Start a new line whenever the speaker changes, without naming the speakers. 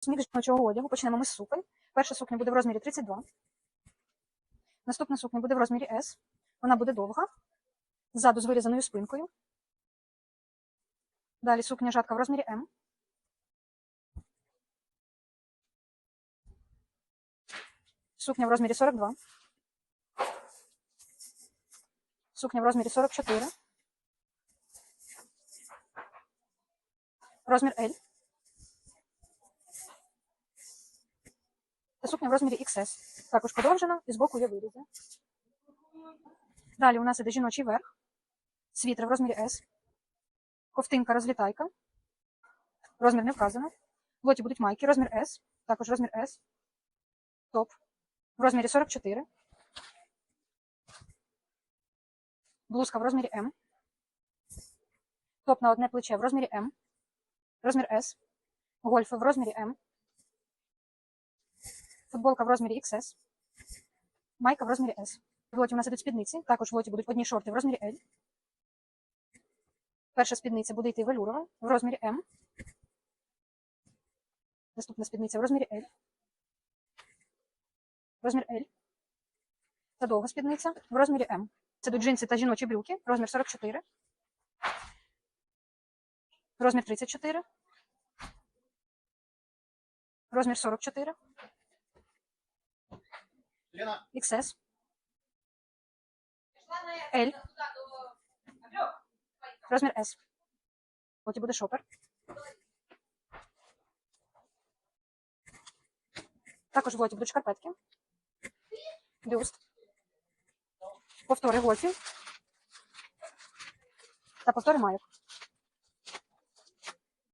Смік жіночого одягу. Почнемо ми з суконь. Перша сукня буде в розмірі 32. Наступна сукня буде в розмірі S. Вона буде довга, ззаду з вирізаною спинкою. Далі сукня жатка в розмірі М. Сукня в розмірі 42. Сукня в розмірі 44. Розмір L. сукня в розмірі XS. Також подовжена і збоку є вирізи. Далі у нас іде жіночий верх. Світер в розмірі S. Ковтинка розлітайка. Розмір не вказано. В лоті будуть майки, розмір S. Також розмір S. Топ. В розмірі 44. Блузка в розмірі М. Топ на одне плече в розмірі М. Розмір S. Гольфи в розмірі М. Футболка в розмірі XS. Майка в розмірі S. В лоті у нас ідуть спідниці. Також в лоті будуть одні шорти в розмірі L. Перша спідниця буде йти велюрова в розмірі М. Наступна спідниця в розмірі L. Розмір L. Та довга спідниця в розмірі М. Це йдуть джинси та жіночі брюки. Розмір 44. Розмір 34. Розмір 44. XS. L. Розмір S. Потім буде шопер. Також в лоті будуть шкарпетки. Бюст. Повтори гольфів. Та повтори майок.